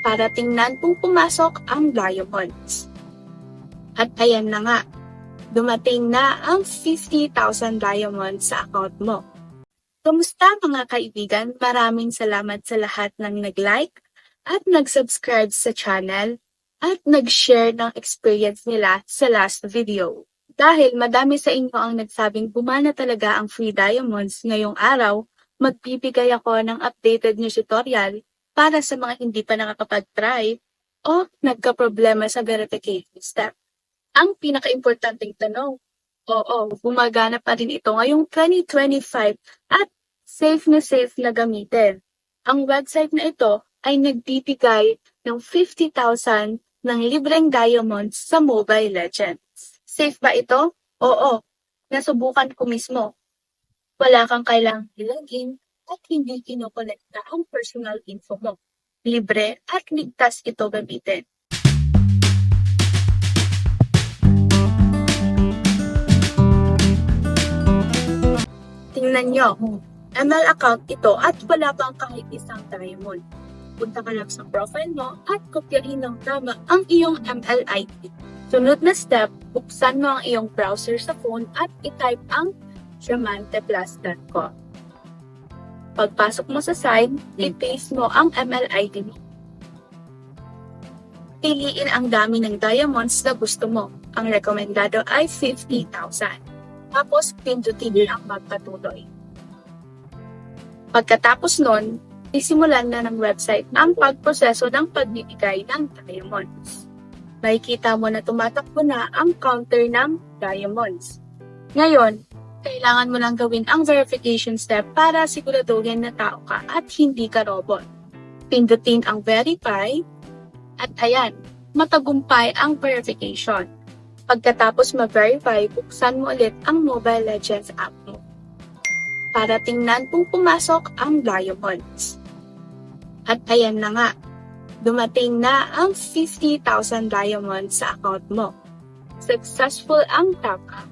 para tingnan kung pumasok ang diamonds. At ayan na nga, dumating na ang 50,000 diamonds sa account mo. Kamusta mga kaibigan? Maraming salamat sa lahat ng nag-like at nag-subscribe sa channel at nag-share ng experience nila sa last video. Dahil madami sa inyo ang nagsabing bumana talaga ang free diamonds ngayong araw, magbibigay ako ng updated news tutorial para sa mga hindi pa nakakapag-try o nagka-problema sa verification step. Ang pinaka-importanting tanong, oo, gumagana pa rin ito ngayong 2025 at safe na safe na gamitin. Ang website na ito ay nagbibigay ng 50,000 ng libreng diamonds sa Mobile Legends. Safe ba ito? Oo, nasubukan ko mismo. Wala kang kailangang ilagin at hindi kinokolekta ang personal info mo. Libre at ligtas ito gamitin. Tingnan nyo, ML account ito at wala pang kahit isang diamond. Punta ka lang sa profile mo at kopyahin ng tama ang iyong ML ID. Sunod na step, buksan mo ang iyong browser sa phone at itype ang diamanteplus.com. Pagpasok mo sa site, i-paste mo ang ML ID mo. Piliin ang dami ng diamonds na gusto mo. Ang rekomendado ay 50,000. Tapos, pindutin ang magpatuloy. Pagkatapos nun, isimulan na ng website ang pagproseso ng pagbibigay ng diamonds. Makikita mo na tumatakbo na ang counter ng diamonds. Ngayon, kailangan mo lang gawin ang verification step para siguraduhin na tao ka at hindi ka robot. Pindutin ang verify at ayan, matagumpay ang verification. Pagkatapos ma-verify, buksan mo ulit ang Mobile Legends app mo para tingnan kung pumasok ang diamonds. At ayan na nga, dumating na ang 50,000 diamonds sa account mo. Successful ang top up.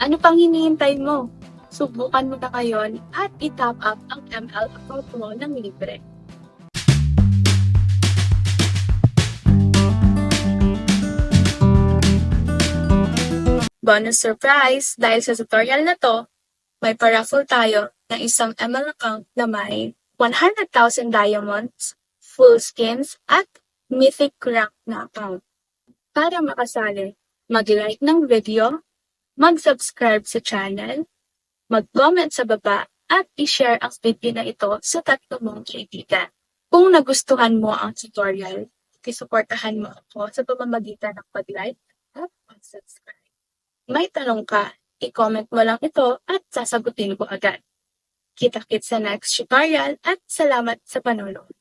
Ano pang hinihintay mo? Subukan mo na ngayon at i-top up ang ML account mo ng libre. Bonus surprise! Dahil sa tutorial na to, may paraffle tayo ng isang ML account na may 100,000 diamonds, full skins, at mythic rank na account. Para makasali, mag-like ng video, mag-subscribe sa channel, mag-comment sa baba, at i-share ang video na ito sa tatlo mong kaibigan. Kung nagustuhan mo ang tutorial, isuportahan mo ako sa pamamagitan ng pag-like at pag-subscribe. May tanong ka, i-comment mo lang ito at sasagutin ko agad. Kita-kits sa next tutorial at salamat sa panonood.